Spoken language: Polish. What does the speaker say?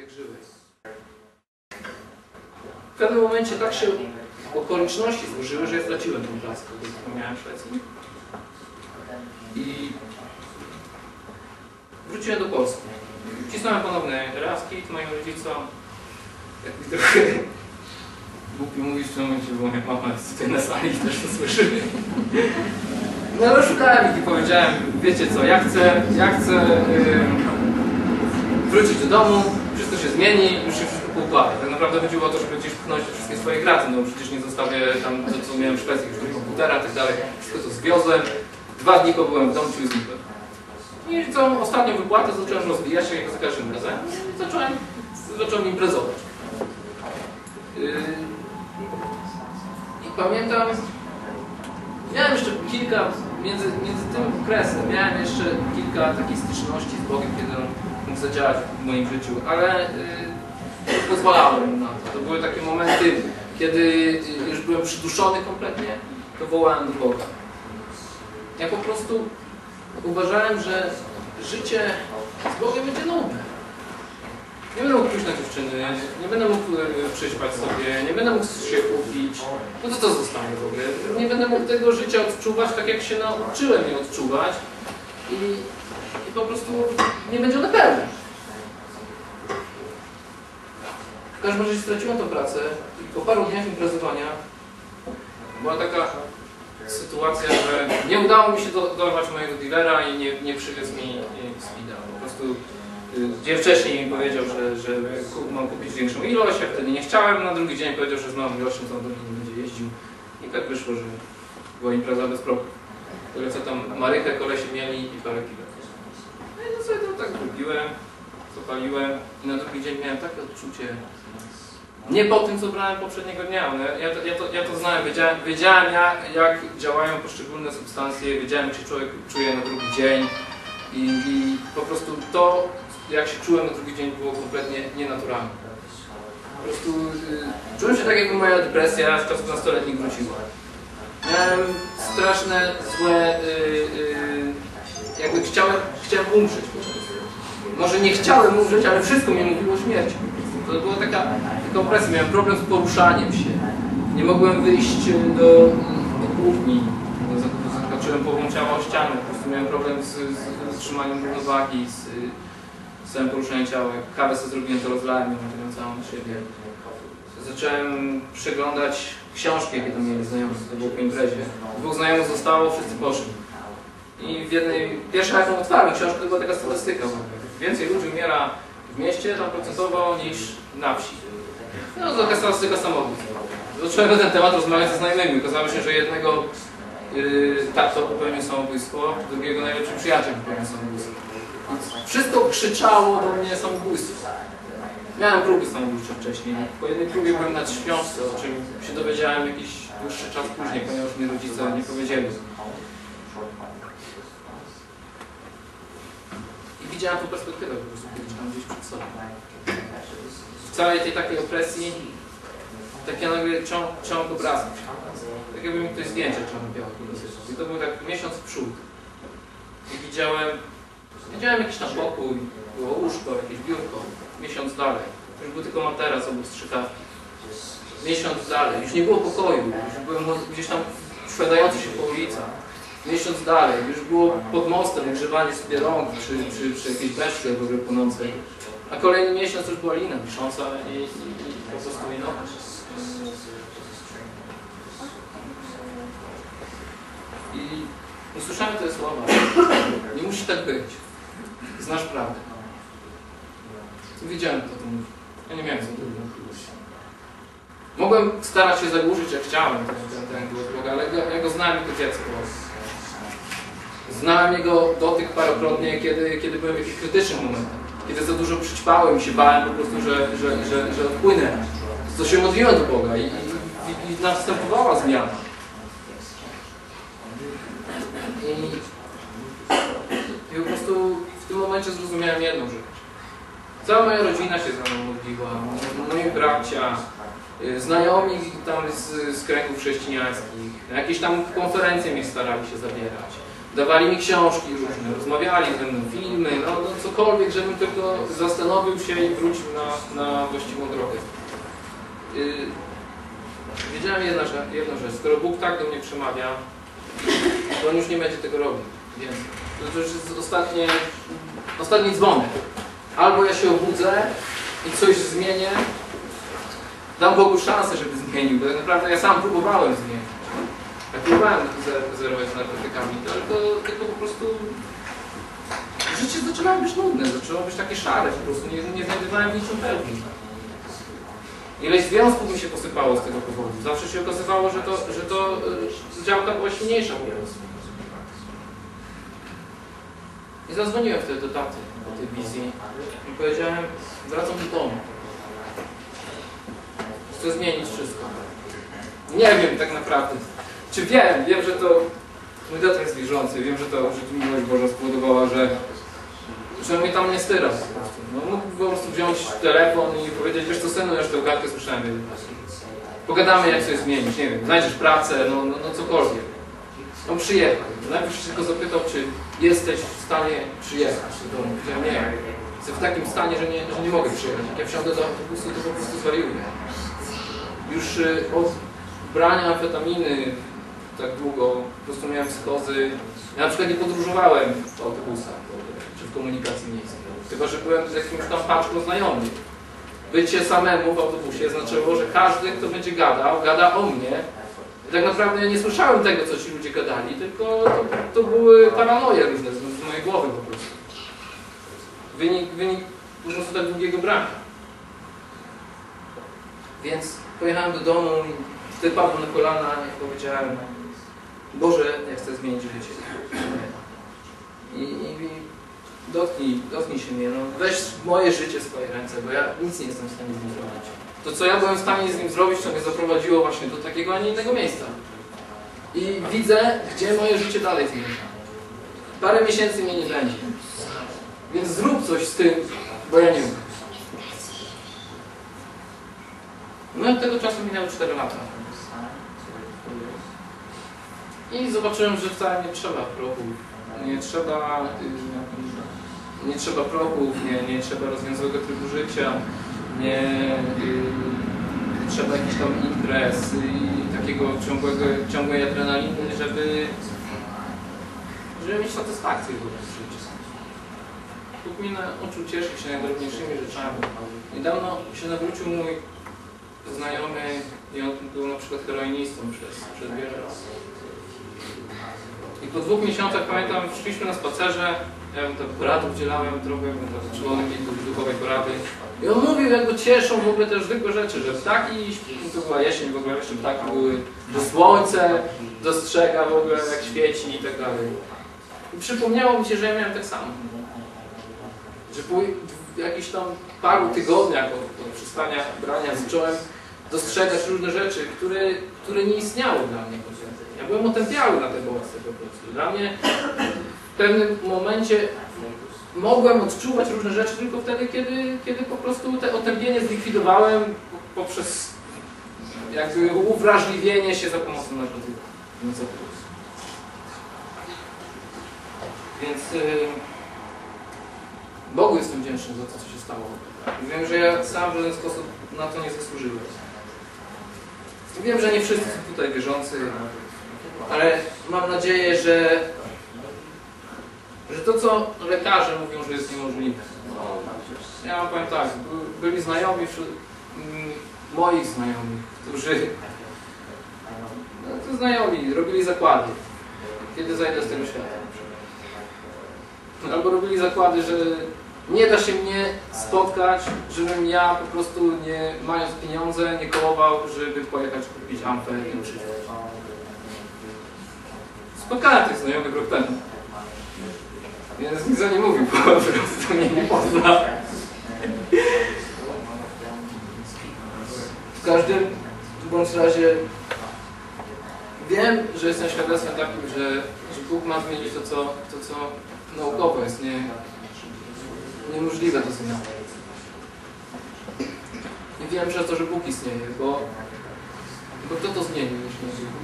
jak żyłeś. W pewnym momencie tak się okoliczności złożyły, że ja straciłem tę pracę, którą miałem w Szwecji. I wróciłem do Polski. Wcisnąłem ponowny relaskit moim rodzicom. Jak mi trochę głupio mówić w tym momencie, bo moja mama jest tutaj na sali i też to słyszy. No ale szukałem i powiedziałem, wiecie co, ja chcę, ja chcę yy, wrócić do domu, wszystko się zmieni, już się wszystko poukłada. Tak naprawdę chodziło o to, żeby gdzieś pchnąć wszystkie swoje graty, no przecież nie zostawię tam to, co miałem w Szwecji, już komputera i tak dalej. Wszystko to zwiozłem, dwa dni pobyłem w domu i znikłem. I całą ostatnią wypłatę zacząłem rozwijać się jak za każdym razem i zacząłem, zacząłem imprezować. Yy, I pamiętam, miałem jeszcze kilka, między, między tym okresem, miałem jeszcze kilka takich styczności z Bogiem, kiedy on mógł zadziałać w moim życiu, ale yy, pozwalałem na to. To były takie momenty, kiedy yy, już byłem przyduszony kompletnie, to wołałem do Boga. Ja po prostu uważałem, że życie z Bogiem będzie nudne. Nie będę mógł pójść na dziewczyny, nie będę mógł e, przyśpać sobie, nie będę mógł się upić. No to co zostanie w ogóle? Nie będę mógł tego życia odczuwać tak, jak się nauczyłem je odczuwać i, i po prostu nie będzie one pełne. W każdym razie straciłem tę pracę i po paru dniach imprezowania była taka sytuacja, że nie udało mi się do, dorwać mojego dealera i nie, nie przywiózł mi speeda. Po prostu y, dzień wcześniej mi powiedział, że, że mam kupić większą ilość, ja wtedy nie chciałem, na drugi dzień powiedział, że z małą ilością on do mnie nie będzie jeździł. I tak wyszło, że była impreza bez prochu. Tyle co tam Marychę kolesie mieli i parę kilo. No i no sobie to tak zrobiłem, zapaliłem i na drugi dzień miałem takie odczucie, nie po tym, co brałem poprzedniego dnia, ale ja to, ja to, ja to znałem, wiedziałem, wiedziałem jak, jak działają poszczególne substancje, wiedziałem się człowiek czuje na drugi dzień i, i po prostu to, jak się czułem na drugi dzień było kompletnie nienaturalne. Po prostu y, czułem się tak, jakby moja depresja z czasów nastoletnich wróciła. Miałem straszne, złe, y, y, jakby chciałem, chciałem umrzeć po prostu. Może nie chciałem umrzeć, ale wszystko mi mówiło o śmierci. To była taka, taka miałem problem z poruszaniem się. Nie mogłem wyjść do, do kuchni. Zahaczyłem połową ciała o ścianę. Po prostu miałem problem z, z, z trzymaniem równowagi, z, z całym poruszaniem ciała. Jak kawę sobie zrobiłem, to rozlałem ją całą siebie. Zacząłem przeglądać książki, jakie tam mieli znajomi, to było po imprezie. Dwóch znajomych zostało, wszyscy poszli. I w jednej, pierwsza jaką otwarłem książkę, to była taka statystyka. Więcej ludzi umiera w mieście tam procentowo niż na wsi. No taka statystyka samobójstwa. Zacząłem ten temat rozmawiać ze znajomymi. Okazało się, że jednego yy, tato popełnił samobójstwo, drugiego najlepszy przyjaciel popełnił samobójstwo. Wszystko krzyczało do mnie samobójstwo. Miałem próby samobójcze wcześniej. Po jednej próbie byłem na śpiączce, o czym się dowiedziałem jakiś dłuższy czas później, ponieważ mi rodzice nie powiedzieli. I widziałem tą perspektywę po prostu tam gdzieś przed sobą. W całej tej takiej opresji, taki nagle ciąg, ciąg obrazów. Tak jakby mi ktoś zdjęcie czarno-białe pokazywał. I to był tak miesiąc w przód. I widziałem, widziałem jakiś tam pokój, było łóżko, jakieś biurko. Miesiąc dalej. Już był tylko materac obok strzykawki. Miesiąc dalej. Już nie było pokoju. Już byłem gdzieś tam szwedający się po ulicach. Miesiąc dalej, już było pod mostem ogrzewanie sobie rąk przy, przy, przy jakiejś beczce w ogóle płonącej. A kolejny miesiąc już była lina wisząca i, i, i po prostu no. I usłyszałem te słowa. Nie musi tak być. Znasz prawdę. Wiedziałem, to. Ja nie miałem za dużo. Mogłem starać się zagłuszyć, jak chciałem, ten, ten, ten głos Boga, ale ja go znałem jako dziecko. Znałem jego dotyk parokrotnie, kiedy, kiedy byłem w jakichś krytycznych momentach. Kiedy za dużo przyćpałem i się bałem po prostu, że, że, że, że odpłynę. To się modliłem do Boga i, i, i, następowała zmiana. I, I po prostu w tym momencie zrozumiałem jedną rzecz. Cała moja rodzina się za mną modliła, moi bracia, y, znajomi tam z, z kręgów chrześcijańskich, na jakieś tam konferencje mnie starali się zabierać. Dawali mi książki różne, rozmawiali ze mną, filmy, no, no cokolwiek, żebym tylko zastanowił się i wrócił na, na właściwą drogę. Yy, wiedziałem jedna, jedną rzecz, skoro Bóg tak do mnie przemawia, to On już nie będzie tego robił. Więc to już jest ostatnie, ostatni dzwonek. Albo ja się obudzę i coś zmienię, dam Bogu szansę, żeby zmienił, bo tak naprawdę ja sam próbowałem zmienić. Ja próbowałem zer- zerować z narkotykami, tylko, tylko po prostu życie zaczynało być nudne, zaczęło być takie szare, po prostu nie, nie znajdowałem w niczym pełni. Ileś związków mi się posypało z tego powodu. Zawsze się okazywało, że to, że to y, działka była silniejsza po prostu. I zadzwoniłem wtedy do taty po tej wizji i powiedziałem, wracam do domu. Chcę zmienić wszystko. Nie wiem tak naprawdę. Czy wiem, wiem, że to mój tata jest wierzący, wiem, że to że miłość Boża spowodowała, że, że mnie tam nie styra po prostu. No, mógł po prostu wziąć telefon i powiedzieć, wiesz co synu, już tę gadkę słyszałem. Pogadamy jak coś zmienić, nie wiem, znajdziesz pracę, no, no, no cokolwiek. On przyjechał. Najpierw się tylko zapytał, czy jesteś w stanie przyjechać do domu. Powiedziałem, nie. Jestem w takim stanie, że nie, że nie mogę przyjechać. Jak ja wsiądę do autobusu, to po prostu zwariuję. Już y, od brania amfetaminy tak długo, po prostu miałem psychozy. Ja na przykład nie podróżowałem w autobusach czy w komunikacji miejskiej. Tylko, że byłem z jakimś tam paczką znajomych. Bycie samemu w autobusie znaczyło, że każdy, kto będzie gadał, gada o mnie. I tak naprawdę nie słyszałem tego, co ci ludzie gadali, tylko to, to były paranoje różne z, z mojej głowy po prostu. Wynik, wynik po prostu tak długiego brania. Więc pojechałem do domu i wtedy padłem na kolana i powiedziałem Boże, ja chcę zmienić życie. I, i, i dotknij, dotknij się mnie, no weź moje życie w swoje ręce, bo ja nic nie jestem w stanie z nim zrobić. To, co ja byłem w stanie z nim zrobić, to mnie zaprowadziło właśnie do takiego, a nie innego miejsca. I widzę, gdzie moje życie dalej zmierza. Parę miesięcy mnie nie będzie. Więc zrób coś z tym, bo ja nie. No od tego czasu minęły 4 lata. I zobaczyłem, że wcale nie trzeba prochów. Nie trzeba, y, nie trzeba prochów, nie, nie trzeba rozwiązłego trybu życia, nie y, trzeba jakichś tam imprez i takiego ciągłego, ciągłej adrenaliny, żeby, żeby mieć satysfakcję z życia. Bóg mnie nauczył cieszyć się najdrobniejszymi rzeczami. Niedawno się nawrócił mój znajomy i on był na przykład heroinistą przez, przez wiele lat. Po dwóch miesiącach pamiętam, szliśmy na spacerze, ja mu tam porady udzielałem trochę, taki członek do duchowej porady. I on mówił, jak go cieszą w ogóle te zwykłe rzeczy, że ptaki, to była jesień w ogóle, jeszcze ptaki były, że słońce dostrzega w ogóle jak świeci i tak dalej. I przypomniało mi się, że ja miałem tak samo. Że po jakichś tam paru tygodniach od, od przestania brania zacząłem dostrzegać różne rzeczy, które, które nie istniały dla mnie. Byłem otępiały na te bodźce po prostu. Dla mnie w pewnym momencie mogłem odczuwać różne rzeczy tylko wtedy, kiedy, kiedy po prostu te otępienie zlikwidowałem poprzez jakby uwrażliwienie się za pomocą narkotyków. Więc yy, Bogu jestem wdzięczny za to, co się stało. Wiem, że ja sam w żaden sposób na to nie zasłużyłem. Wiem, że nie wszyscy tutaj wierzący, ale mam nadzieję, że, że to, co lekarze mówią, że jest niemożliwe. No, ja wam powiem tak, byli znajomi wśród mm, moich znajomych, którzy no, to znajomi, robili zakłady, kiedy zajdę z tego świata. Albo robili zakłady, że nie da się mnie spotkać, żebym ja po prostu nie mając pieniądze nie kołował, żeby pojechać kupić ampę i uczyć. Spotkałem tych znajomych rok temu. Więc nic o nie mówił, po prostu mnie nie pozna. W każdym bądź razie wiem, że jestem świadectwem takim, że, że Bóg ma zmienić to, co, to, co naukowo jest nie, niemożliwe do zmiany. I wiem przez to, że Bóg istnieje, bo, bo kto to zmienił, jeśli nie?